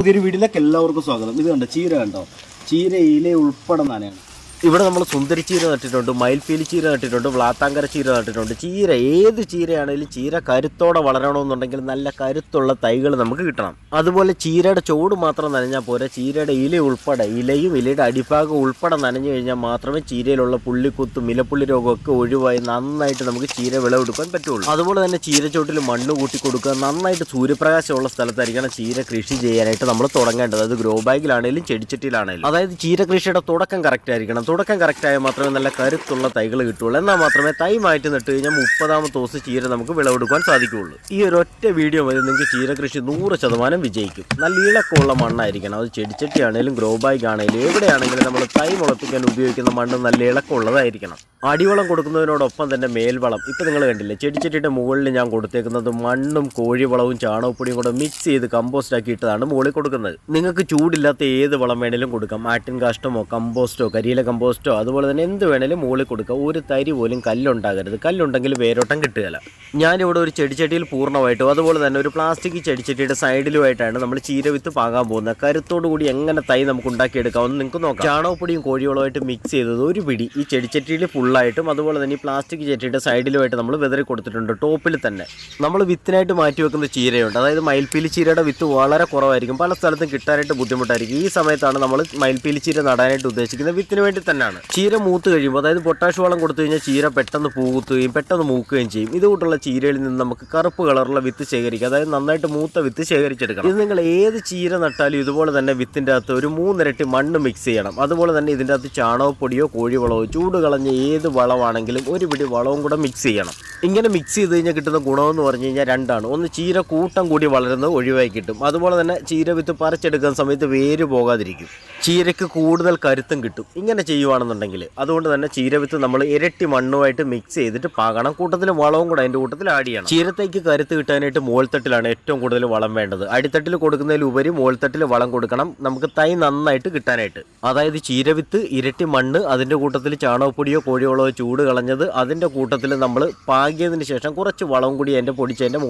പുതിയൊരു വീട്ടിലേക്ക് എല്ലാവർക്കും സ്വാഗതം. ഇത് കണ്ടോ ചീര കണ്ടോ? ചീര ഇല ഉൾപ്പെടെ നനയാണ് ഇവിടെ നമ്മൾ സുന്ദരി ചീര നട്ടിട്ടുണ്ട് മയിൽപ്പീലി ചീര നട്ടിട്ടുണ്ട് വ്ളാത്താങ്കര ചീര നട്ടിട്ടുണ്ട്. ചീര ഏത് ചീരയാണെങ്കിലും ചീര കരുത്തോടെ വളരണമെന്നുണ്ടെങ്കിൽ നല്ല കരുത്തുള്ള തൈകൾ നമുക്ക് കിട്ടണം. അതുപോലെ ചീരയുടെ ചോട് മാത്രം നനഞ്ഞാൽ പോരാ ചീരയുടെ ഇല ഉൾപ്പെടെ ഇലയും ഇലയുടെ അടിഭാഗം ഉൾപ്പെടെ നനഞ്ഞു കഴിഞ്ഞാൽ മാത്രമേ ചീരയിലുള്ള പുള്ളിക്കുത്തും ഇലപ്പുള്ളി രോഗമൊക്കെ ഒഴിവായി നന്നായിട്ട് നമുക്ക് ചീര വിളവെടുക്കാൻ പറ്റുള്ളൂ. അതുപോലെ തന്നെ ചീരച്ചോട്ടിൽ മണ്ണ് കൂട്ടി കൊടുക്കുക നന്നായിട്ട് സൂര്യപ്രകാശമുള്ള സ്ഥലത്തായിരിക്കണം ചീര കൃഷി ചെയ്യാനായിട്ട് നമ്മൾ തുടങ്ങേണ്ടത്. അത് ഗ്രോ ബാഗിലാണെങ്കിലും ചെടിച്ചട്ടിയിലാണെങ്കിലും അതായത് ചീര കൃഷിയുടെ തുടക്കം കറക്റ്റ് ആയിരിക്കണം. തുടക്കം കറക്റ്റ് ആയാൽ മാത്രമേ നല്ല കരുത്തുള്ള തൈകൾ കിട്ടുള്ളൂ. എന്നാൽ മാത്രമേ തൈ മാറ്റി നട്ട് കഴിഞ്ഞാൽ മുപ്പതാമത്തെ ദിവസം ചീര നമുക്ക് വിളവെടുക്കാൻ സാധിക്കുകയുള്ളൂ. ഈ ഒരു ഒറ്റ വീഡിയോ മതി നിങ്ങൾക്ക് ചീര കൃഷി നൂറ് ശതമാനം വിജയിക്കും. നല്ല ഇളക്കമുള്ള മണ്ണായിരിക്കണം. അത് ചെടിച്ചട്ടി ആണെങ്കിലും ഗ്രോ ബാഗ് ആണെങ്കിലും എവിടെയാണെങ്കിലും നമ്മൾ തൈ മുളപ്പിക്കാൻ ഉപയോഗിക്കുന്ന മണ്ണ് നല്ല ഇളക്കമുള്ളതായിരിക്കണം അടിവളം കൊടുക്കുന്നതിനോടൊപ്പം തന്നെ മേൽവളം. ഇപ്പം നിങ്ങൾ കണ്ടില്ലേ ചെടിച്ചട്ടിയുടെ മുകളിൽ ഞാൻ കൊടുത്തേക്കുന്നത് മണ്ണും കോഴിവളവും ചാണകപ്പൊടിയും കൂടെ മിക്സ് ചെയ്ത് കമ്പോസ്റ്റ് ആക്കി ഇട്ടതാണ് മുകളിൽ കൊടുക്കുന്നത്. നിങ്ങൾക്ക് ചൂടില്ലാത്ത ഏത് വളം വേണേലും കൊടുക്കാം. ആട്ടിൻ കാഷ്ടമോ കമ്പോസ്റ്റോ കരിയില കമ്പോസ്റ്റോ അതുപോലെ തന്നെ എന്ത് വേണേലും മുകളിൽ കൊടുക്കുക. ഒരു തരി പോലും കല്ലുണ്ടാകരുത്. കല്ലുണ്ടെങ്കിൽ വേരോട്ടം കിട്ടുകയില്ല. ഞാനിവിടെ ഒരു ചെടിച്ചട്ടിയിൽ പൂർണമായിട്ടും അതുപോലെ തന്നെ ഒരു പ്ലാസ്റ്റിക് ചെടിച്ചട്ടിയുടെ സൈഡിലുമായിട്ടാണ് നമ്മൾ ചീരവിത്ത് പാകാൻ പോകുന്നത്. കരുത്തോടു കൂടി എങ്ങനെ തൈ നമുക്ക് ഉണ്ടാക്കിയെടുക്കാമെന്ന് നിങ്ങൾക്ക് നോക്കാം. ചാണകപ്പൊടിയും കോഴിവളമായിട്ട് മിക്സ് ചെയ്തത് ഒരു പിടി ഈ ചെടിച്ചട്ടിയിൽ ഫുള്ളായിട്ടും അതുപോലെ തന്നെ ഈ പ്ലാസ്റ്റിക് ചട്ടിയുടെ സൈഡിലുമായിട്ട് നമ്മൾ വിതറി കൊടുത്തിട്ടുണ്ട്. ടോപ്പിൽ തന്നെ നമ്മൾ വിത്തിനായിട്ട് മാറ്റി വെക്കുന്ന ചീരയുണ്ട്. അതായത് മയിൽപ്പീലി ചീരയുടെ വിത്ത് വളരെ കുറവായിരിക്കും. പല സ്ഥലത്തും കിട്ടാനായിട്ട് ബുദ്ധിമുട്ടായിരിക്കും. ഈ സമയത്താണ് നമ്മൾ മയിൽപ്പീലി ചീര നടാനായിട്ട് ഉദ്ദേശിക്കുന്നത്. വിത്തിന് വേണ്ടി തന്നെയാണ്. ചീര മൂത്ത് കഴിയുമ്പോൾ അതായത് പൊട്ടാഷ് വളം കൊടുത്തു കഴിഞ്ഞാൽ ചീര പെട്ടെന്ന് പൂത്തുകയും പെട്ടെന്ന് മൂക്കുകയും ചെയ്യും. ഇതുകൂട്ടുള്ള ചീരയിൽ നിന്ന് നമുക്ക് കറുപ്പ് കളറുള്ള വിത്ത് ശേഖരിക്കാം. അതായത് നന്നായിട്ട് മൂത്ത വിത്ത് ശേഖരിച്ചെടുക്കണം. ഇത് നിങ്ങൾ ഏത് ചീര നട്ടാലും ഇതുപോലെ തന്നെ വിത്തിന്റെ അകത്ത് ഒരു മൂന്നിരട്ടി മണ്ണ് മിക്സ് ചെയ്യണം. അതുപോലെ തന്നെ ഇതിന്റെ അകത്ത് ചാണകപ്പൊടിയോ കോഴിവളമോ ചൂട് കളഞ്ഞ ഏത് വളമാണെങ്കിലും ഒരു പിടി വളവും കൂടെ മിക്സ് ചെയ്യണം. ഇങ്ങനെ മിക്സ് ചെയ്ത് കഴിഞ്ഞാൽ കിട്ടുന്ന ഗുണമെന്ന് പറഞ്ഞു കഴിഞ്ഞാൽ രണ്ടാണ്. ഒന്ന് ചീര കൂട്ടം കൂടി വളരുന്നത് ഒഴിവാക്കി കിട്ടും. അതുപോലെ തന്നെ ചീര വിത്ത് പറിച്ചെടുക്കുന്ന സമയത്ത് വേര് പോകാതിരിക്കും. ചീരയ്ക്ക് കൂടുതൽ കരുത്തും കിട്ടും. ഇങ്ങനെ ചെയ്യുവാണെന്നുണ്ടെങ്കിൽ അതുകൊണ്ട് തന്നെ ചീരവിത്ത് നമ്മൾ ഇരട്ടി മണ്ണുമായിട്ട് മിക്സ് ചെയ്തിട്ട് പാകണം. കൂട്ടത്തിൽ വളവും കൂടെ അതിന്റെ കൂട്ടത്തിൽ ആഡ് ചെയ്യണം. ചീരത്തേക്ക് കരുത്ത് കിട്ടാനായിട്ട് മോൾത്തട്ടിലാണ് ഏറ്റവും കൂടുതൽ വളം വേണ്ടത്. അടിത്തട്ടിൽ കൊടുക്കുന്നതിലുപരി മോൾത്തട്ടിൽ വളം കൊടുക്കണം. നമുക്ക് തൈ നന്നായിട്ട് കിട്ടാനായിട്ട്. അതായത് ചീരവിത്ത് ഇരട്ടി മണ്ണ് അതിന്റെ കൂട്ടത്തിൽ ചാണകപ്പൊടിയോ കോഴിവളമോ ചൂട് കളഞ്ഞത് അതിന്റെ കൂട്ടത്തിൽ നമ്മൾ പാകിയതിന് ശേഷം കുറച്ച് വളവും കൂടി അതിന്റെ പൊടിച്ചതിന്റെ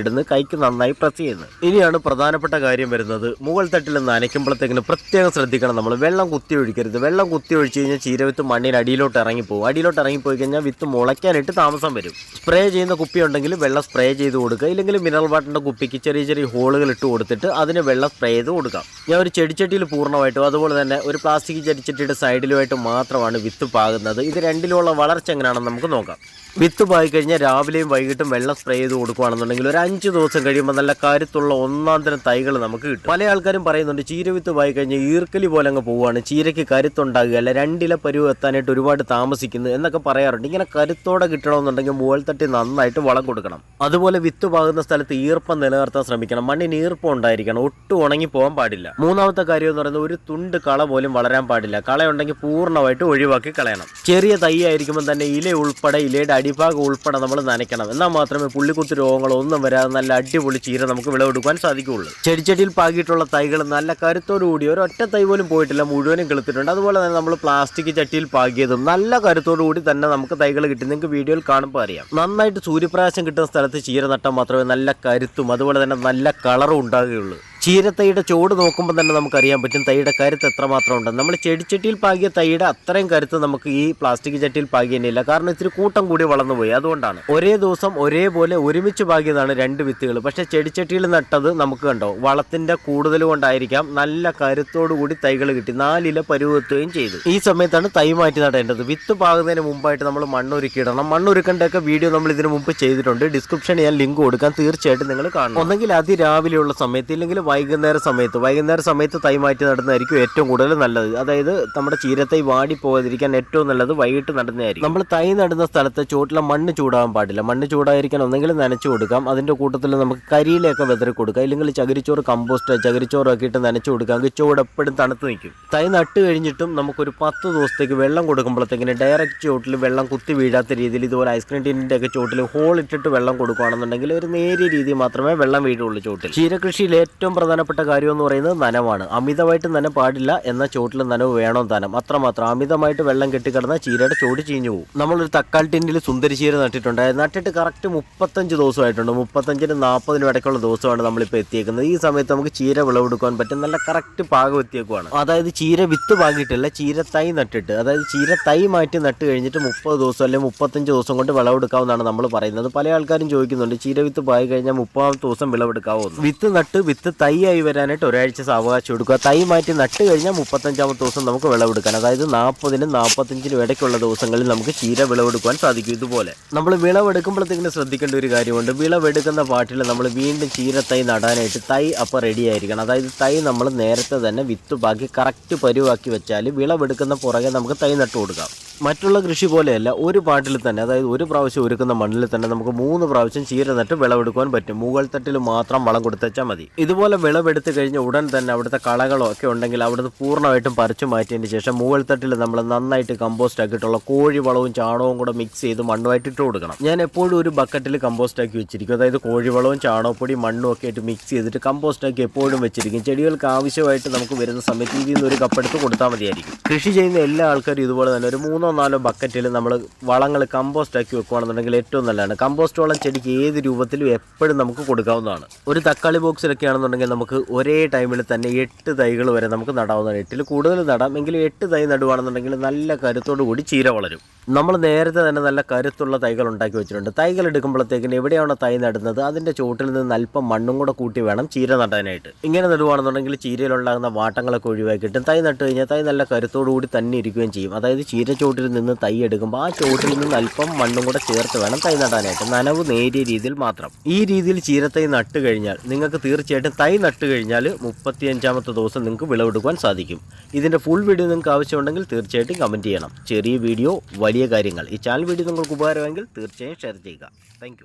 ഇടുന്നത് കൈക്ക് നന്നായി പ്രസ് ചെയ്യുന്നത്. ഇനിയാണ് പ്രധാനപ്പെട്ട കാര്യം വരുന്നത്. മുകൾ തട്ടിൽ നനയ്ക്കുമ്പോഴത്തേക്കിന് പ്രത്യേകം ശ്രദ്ധിക്കണം നമ്മൾ വെള്ളം കുത്തി ഒഴിക്കരുത്. വെള്ളം കുത്തി ഒഴിച്ച് കഴിഞ്ഞാൽ ചീരവിത്ത് മണ്ണിന് അടിയിലോട്ട് ഇറങ്ങിപ്പോകും അടിയിലോട്ട് ഇറങ്ങിപ്പോയി കഴിഞ്ഞാൽ വിത്ത് മുളയ്ക്കാനായിട്ട് താമസം വരും. സ്പ്രേ ചെയ്യുന്ന കുപ്പി ഉണ്ടെങ്കിൽ വെള്ളം സ്പ്രേ ചെയ്ത് കൊടുക്കുക. ഇല്ലെങ്കിൽ മിനറൽ വാട്ടറിന്റെ കുപ്പിക്ക് ചെറിയ ചെറിയ ഹോളുകൾ ഇട്ട് കൊടുത്തിട്ട് അതിന് വെള്ളം സ്പ്രേ ചെയ്ത് കൊടുക്കാം. ഞാൻ ഒരു ചെടിച്ചട്ടിയിൽ പൂർണമായിട്ടും അതുപോലെ തന്നെ ഒരു പ്ലാസ്റ്റിക് ചെടിച്ചട്ടിയുടെ സൈഡിലുമായിട്ട് മാത്രമാണ് വിത്ത് പാകുന്നത്. ഇത് രണ്ടിലുള്ള വളർച്ച എങ്ങനെയാണെന്ന് നമുക്ക് നോക്കാം. വിത്ത് പായി കഴിഞ്ഞാൽ രാവിലെയും വൈകിട്ടും വെള്ളം സ്പ്രേ ചെയ്ത് കൊടുക്കുകയാണെന്നുണ്ടെങ്കിൽ ഒരു അഞ്ച് ദിവസം കഴിയുമ്പോൾ നല്ല കാര്യത്തുള്ള ഒന്നാം തരം തൈകൾ നമുക്ക് കിട്ടും. പല ആൾക്കാരും പറയുന്നുണ്ട് ചീരവിത്ത് പായി കഴിഞ്ഞാൽ ഈർക്കലി പോലെ അങ്ങ് പോവുകയാണ്. ചീരയ്ക്ക് കരുത്തുണ്ടാകുകയല്ല രണ്ടില പരുവ് എത്താനായിട്ട് ഒരുപാട് താമസിക്കുന്നു എന്നൊക്കെ പറയാറുണ്ട്. ഇങ്ങനെ കരുത്തോടെ കിട്ടണമെന്നുണ്ടെങ്കിൽ മുകൾ തട്ടി നന്നായിട്ട് വളം കൊടുക്കണം. അതുപോലെ വിത്ത് പാകുന്ന സ്ഥലത്ത് ഈർപ്പം നിലനിർത്താൻ ശ്രമിക്കണം. മണ്ണിന് ഈർപ്പം ഉണ്ടായിരിക്കണം. ഒട്ടും ഉണങ്ങി പോകാൻ പാടില്ല. മൂന്നാമത്തെ കാര്യം എന്ന് പറയുന്നത് ഒരു തുണ്ട് കള പോലും വളരാൻ പാടില്ല. കളയുണ്ടെങ്കിൽ പൂർണമായിട്ട് ഒഴിവാക്കി കളയണം. ചെറിയ തൈ ആയിരിക്കുമ്പോൾ തന്നെ ഇല ഉൾപ്പെടെ ഇലയുടെ അടിഭാഗം ഉൾപ്പെടെ നമ്മൾ നനയ്ക്കണം. എന്നാൽ മാത്രമേ പുള്ളിക്കുത്ത് രോഗങ്ങളോ ഒന്നും വരാതെ നല്ല അടിപൊളി ചീര നമുക്ക് വിളവെടുക്കാൻ സാധിക്കുകയുള്ളൂ. ചെടിച്ചെടിയിൽ പാകിയിട്ടുള്ള തൈകൾ നല്ല കരുത്തോടുകൂടി ഒരൊറ്റ തൈ പോയിട്ടില്ല മുഴുവനും കിളുത്തിട്ടുണ്ട്. അതുപോലെ തന്നെ നമ്മൾ പ്ലാസ്റ്റിക് ചട്ടിയിൽ പാകിയതും നല്ല കരുത്തോടു കൂടി തന്നെ നമുക്ക് തൈകൾ കിട്ടി. നിങ്ങൾക്ക് വീഡിയോയിൽ കാണുമ്പോൾ അറിയാം. നന്നായിട്ട് സൂര്യപ്രകാശം കിട്ടുന്ന സ്ഥലത്ത് ചീര നട്ടാൽ മാത്രമേ നല്ല കരുത്തും അതുപോലെ തന്നെ നല്ല കളറും ഉണ്ടാകുകയുള്ളൂ. ചീരത്തൈയുടെ ചുവട് നോക്കുമ്പോൾ തന്നെ നമുക്കറിയാൻ പറ്റും തൈയുടെ കരുത്ത് എത്രമാത്രം ഉണ്ട്. നമ്മൾ ചെടിച്ചട്ടിയിൽ പാകിയ തൈയുടെ അത്രയും കരുത്ത് നമുക്ക് ഈ പ്ലാസ്റ്റിക് ചട്ടിയിൽ പാകിയതിനില്ല കാരണം ഇത്തിരി കൂട്ടം കൂടി വളർന്നുപോയി. അതുകൊണ്ടാണ്. ഒരേ ദിവസം ഒരേപോലെ ഒരുമിച്ച് പാകിയതാണ് രണ്ട് വിത്തുകൾ. പക്ഷേ ചെടിച്ചട്ടിയിൽ നട്ടത് നമുക്ക് കണ്ടോ? വളത്തിന്റെ കൂടുതൽ കൊണ്ടായിരിക്കാം നല്ല കരുത്തോടു കൂടി തൈകൾ കിട്ടി. നാലില പരുവത്തുകയും ചെയ്തു. ഈ സമയത്താണ് തൈ മാറ്റി നടേണ്ടത്. വിത്ത് പാകുന്നതിന് മുമ്പായിട്ട് നമ്മൾ മണ്ണൊരുക്കിയിടണം. മണ്ണൊരുക്കേണ്ടൊക്കെ വീഡിയോ നമ്മൾ ഇതിനു മുമ്പ് ചെയ്തിട്ടുണ്ട്. ഡിസ്ക്രിപ്ഷൻ ഞാൻ ലിങ്ക് കൊടുക്കാൻ തീർച്ചയായിട്ടും നിങ്ങൾ കാണണം. ഒന്നെങ്കിൽ അതിരാവിലെയുള്ള സമയത്ത് ഇല്ലെങ്കിൽ വൈകുന്നേര സമയത്ത്. വൈകുന്നേര സമയത്ത് തൈ മാറ്റി നടുന്നതായിരിക്കും ഏറ്റവും കൂടുതൽ നല്ലത്. അതായത് നമ്മുടെ ചീരത്തൈ വാടി പോകാതിരിക്കാൻ ഏറ്റവും നല്ലത് വൈകിട്ട് നടുന്നതായിരിക്കും. നമ്മൾ തൈ നടുന്ന സ്ഥലത്ത് ചുവട്ടിലെ മണ്ണ് ചൂടാവാൻ പാടില്ല. മണ്ണ് ചൂടായിരിക്കാൻ ഒന്നെങ്കിൽ നനച്ചു കൊടുക്കാം. അതിന്റെ കൂട്ടത്തിൽ നമുക്ക് കരിയിലൊക്കെ വെതറി കൊടുക്കാം. ഇല്ലെങ്കിൽ ചകിരിച്ചോറ് കമ്പോസ്റ്റ് ചകിരിച്ചോറ് ഒക്കെ ഇട്ട് നനച്ചു കൊടുക്കാം. ചൂട് എപ്പോഴും തണുത്ത് നിൽക്കും. തൈ നട്ട് കഴിഞ്ഞിട്ടും നമുക്കൊരു പത്ത് ദിവസത്തേക്ക് വെള്ളം കൊടുക്കുമ്പോഴത്തേക്കിന് ഡയറക്റ്റ് ചുവട്ടിൽ വെള്ളം കുത്തി വീഴാത്ത രീതിയിൽ ഇതുപോലെ ഐസ്ക്രീം ടീനിന്റെ ഒക്കെ ചുവട്ടിൽ ഹോൾ ഇട്ടിട്ട് വെള്ളം കൊടുക്കുകയാണെന്നുണ്ടെങ്കിൽ ഒരു നേരിയ രീതി മാത്രമേ വെള്ളം വീഴുള്ളൂ ചുവട്ടിൽ. ചീരകൃഷിയിൽ ഏറ്റവും പ്രധാനപ്പെട്ട കാര്യം എന്ന് പറയുന്നത് നനവാണ്. അമിതമായിട്ട് നനം പാടില്ല എന്ന ചോട്ടിൽ നനവ് വേണം താനം അത്രമാത്രം. അമിതമായിട്ട് വെള്ളം കെട്ടിക്കിടന്നാൽ ചീരയുടെ ചോട് ചീഞ്ഞു പോകും നമ്മളൊരു തക്കാളി ടിന്നിൽ സുന്ദരി ചീര നട്ടിട്ടുണ്ട് നട്ടിട്ട് കറക്റ്റ് മുപ്പത്തഞ്ച് ദിവസമായിട്ടുണ്ട്. മുപ്പത്തഞ്ചിനും നാൽപ്പതിനും ഇടയ്ക്കുള്ള ദിവസമാണ് നമ്മളിപ്പോൾ എത്തിയേക്കുന്നത്. ഈ സമയത്ത് നമുക്ക് ചീര വിളവെടുക്കാൻ പറ്റും. നല്ല കറക്റ്റ് പാകം എത്തിയേക്കുവാണ്. അതായത് ചീര വിത്ത് പാകിയിട്ടല്ല ചീര തൈ നട്ടിട്ട്. അതായത് ചീര തൈ മാറ്റി നട്ട് കഴിഞ്ഞിട്ട് മുപ്പത് ദിവസം അല്ലെങ്കിൽ മുപ്പത്തഞ്ച് ദിവസം കൊണ്ട് വിളവെടുക്കാവുന്നതാണ് നമ്മൾ പറയുന്നത്. പല ആൾക്കാരും ചോദിക്കുന്നുണ്ട് ചീര വിത്ത് പായി കഴിഞ്ഞാൽ മുപ്പതാമത്തെ ദിവസം വിളവെടുക്കാവുന്നു വിത്ത് നട്ട് വിത്ത് ആയി വരാനായിട്ട് ഒരാഴ്ച സാവകാശം എടുക്കുക. തൈ മാറ്റി നട്ട് കഴിഞ്ഞാൽ മുപ്പത്തഞ്ചാമത്തെ ദിവസം നമുക്ക് വിളവെടുക്കാൻ അതായത് നാൽപ്പതിനും നാൽപ്പത്തഞ്ചിനും ഇടയ്ക്കുള്ള ദിവസങ്ങളിൽ നമുക്ക് ചീര വിളവെടുക്കാൻ സാധിക്കും ഇതുപോലെ. നമ്മൾ വിളവെടുക്കുമ്പോഴത്തേക്കിന് ശ്രദ്ധിക്കേണ്ട ഒരു കാര്യമുണ്ട്. വിളവെടുക്കുന്ന പാട്ടിൽ നമ്മൾ വീണ്ടും ചീര തൈ നടാനായിട്ട് തൈ അപ്പോൾ റെഡി ആയിരിക്കണം. അതായത് തൈ നമ്മൾ നേരത്തെ തന്നെ വിത്ത് ബാക്കി കറക്റ്റ് പരുവാക്കി വെച്ചാൽ വിളവെടുക്കുന്ന പുറകെ നമുക്ക് തൈ നട്ട് കൊടുക്കാം. മറ്റുള്ള കൃഷി പോലെയല്ല ഒരു പാട്ടിൽ തന്നെ അതായത് ഒരു പ്രാവശ്യം ഒരുക്കുന്ന മണ്ണിൽ തന്നെ നമുക്ക് മൂന്ന് പ്രാവശ്യം ചീര നട്ട് വിളവെടുക്കാൻ പറ്റും. മുകൾ തട്ടിൽ മാത്രം വളം കൊടുത്തേച്ചാൽ മതി. ഇതുപോലെ വിളവെടുത്ത് കഴിഞ്ഞ ഉടൻ തന്നെ അവിടുത്തെ കളകളോ ഒക്കെ ഉണ്ടെങ്കിൽ അവിടുത്തെ പൂർണമായിട്ടും പറിച്ചു മാറ്റിയതിന് ശേഷം മൂവൽത്തട്ടിൽ നമ്മൾ നന്നായിട്ട് കമ്പോസ്റ്റ് ആക്കിയിട്ടുള്ള കോഴി വളവും ചാണകവും കൂടെ മിക്സ് ചെയ്ത് മണ്ണുമായിട്ട് ഇട്ട് കൊടുക്കണം. ഞാൻ എപ്പോഴും ഒരു ബക്കറ്റിൽ കമ്പോസ്റ്റ് ആക്കി വെച്ചിരിക്കും. അതായത് കോഴിവളവും ചാണകപ്പൊടി മണ്ണും ഒക്കെ ആയിട്ട് മിക്സ് ചെയ്തിട്ട് കമ്പോസ്റ്റ് ആക്കി എപ്പോഴും വെച്ചിരിക്കും. ചെടികൾക്ക് ആവശ്യമായിട്ട് നമുക്ക് വരുന്ന സമയത്ത് ഇതിൽ നിന്ന് ഒരു കപ്പെടുത്ത് കൊടുത്താൽ മതിയായിരിക്കും. കൃഷി ചെയ്യുന്ന എല്ലാ ആൾക്കാരും ഇതുപോലെ തന്നെ ഒരു മൂന്നോ നാലോ ബക്കറ്റിൽ നമ്മൾ വളങ്ങൾ കമ്പോസ്റ്റ് ആക്കി വെക്കുകയാണെന്നുണ്ടെങ്കിൽ ഏറ്റവും നല്ലതാണ്. കമ്പോസ്റ്റ് വളം ചെടിക്ക് ഏത് രൂപത്തിലും എപ്പോഴും നമുക്ക് കൊടുക്കാവുന്നതാണ്. ഒരു തക്കാളി ബോക്സിലൊക്കെ ആണെന്നുണ്ടെങ്കിൽ നമുക്ക് ഒരേ ടൈമിൽ തന്നെ എട്ട് തൈകൾ വരെ നമുക്ക് നടാവുന്നതാണ്. എട്ടിൽ കൂടുതൽ നടാം. എങ്കിലും എട്ട് തൈ നടുവാണെന്നുണ്ടെങ്കിൽ നല്ല കരുത്തോടു കൂടി ചീര വളരും. നമ്മൾ നേരത്തെ തന്നെ നല്ല കരുത്തുള്ള തൈകൾ ഉണ്ടാക്കി വെച്ചിട്ടുണ്ട്. തൈകൾ എടുക്കുമ്പോഴത്തേക്കിന് എവിടെയാണ് തൈ നടുന്നത് അതിന്റെ ചോട്ടിൽ നിന്ന് അല്പം മണ്ണും കൂടെ കൂട്ടി വേണം ചീര നടാനായിട്ട്. ഇങ്ങനെ നടുവാണെന്നുണ്ടെങ്കിൽ ചീരയിലുണ്ടാകുന്ന വാട്ടങ്ങളൊക്കെ ഒഴിവാക്കിയിട്ടും തൈ നട്ട് കഴിഞ്ഞാൽ തൈ നല്ല കരുത്തോടു കൂടി തന്നെ ഇരിക്കുകയും ചെയ്യും. അതായത് ചീര ചോട്ടിൽ നിന്ന് തൈ എടുക്കുമ്പോൾ ആ ചോട്ടിൽ നിന്ന് അല്പം മണ്ണും കൂടെ ചേർത്ത് വേണം തൈ നടാനായിട്ട്. നനവ് നേരിയ രീതിയിൽ മാത്രം. ഈ രീതിയിൽ ചീരത്തൈ നട്ട് കഴിഞ്ഞാൽ നിങ്ങൾക്ക് തീർച്ചയായിട്ടും തൈ നട്ട് കഴിഞ്ഞാൽ മുപ്പത്തിയഞ്ചാമത്തെ ദിവസം നിങ്ങൾക്ക് വിളവെടുക്കാൻ സാധിക്കും. ഇതിന്റെ ഫുൾ വീഡിയോ നിങ്ങൾക്ക് ആവശ്യമുണ്ടെങ്കിൽ തീർച്ചയായിട്ടും കമന്റ് ചെയ്യണം. ചെറിയ വീഡിയോ വലിയ കാര്യങ്ങൾ. ഈ ചാനൽ വീഡിയോ നിങ്ങൾക്ക് ഉപകാരമെങ്കിൽ തീർച്ചയായും ഷെയർ ചെയ്യുക. താങ്ക്